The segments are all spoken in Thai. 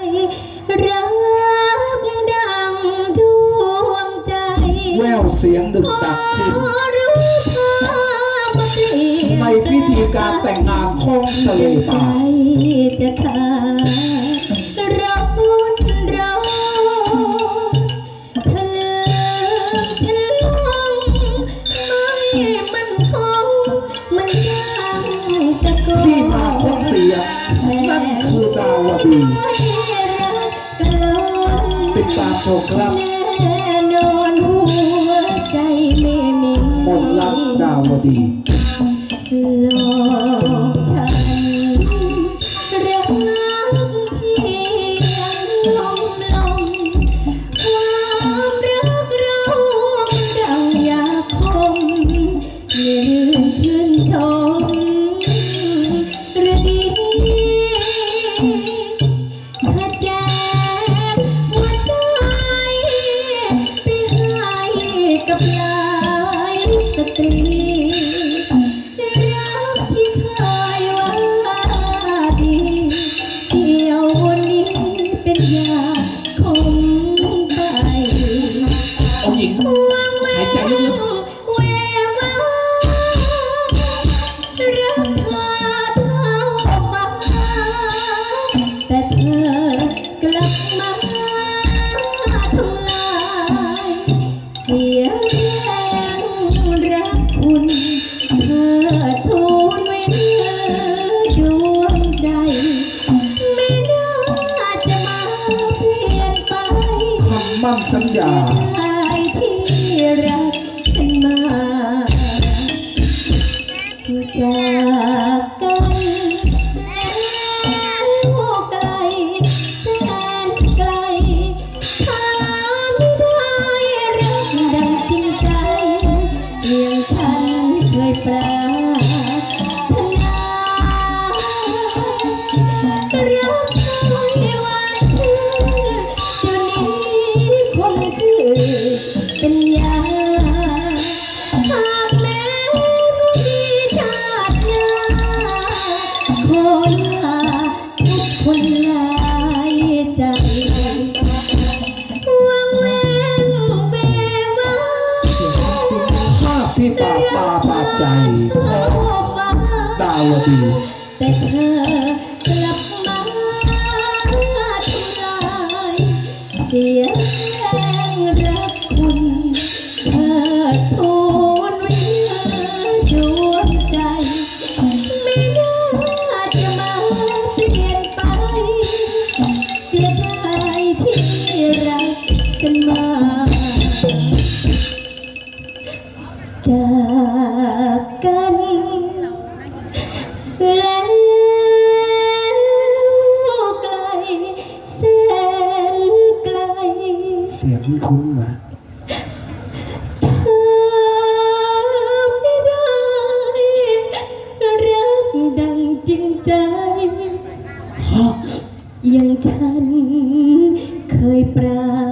รักดังดวงใจ แววเสียงดึกดักทินรู้ทางมาเปลี่ยนในพิธีการแต่งงานของสเลปาจจะขาดร้อนร้อนเธอฉันลงไม่มันคงมันยังตะโกนที่มาของเสียงนั่นคือดาวดี ติดตามชมครับแน่นอนหัวใจไม่มีมนต์รักดาวดี สัญญา ที่รักกันมาจากกันแล้วไกลแสนไกลหาไม่ได้รักดังจริงใจเพียงฉันเคยปรา ดตาปาดใจของดาวดี แต่เธอกลับมาทำลายเสีย สียงคุ้นนะเธอไม่ได้รักดังจริงใจอย่างฉันเคยปรา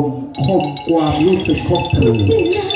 มคมความรู้สึกของเธอจะนั่ง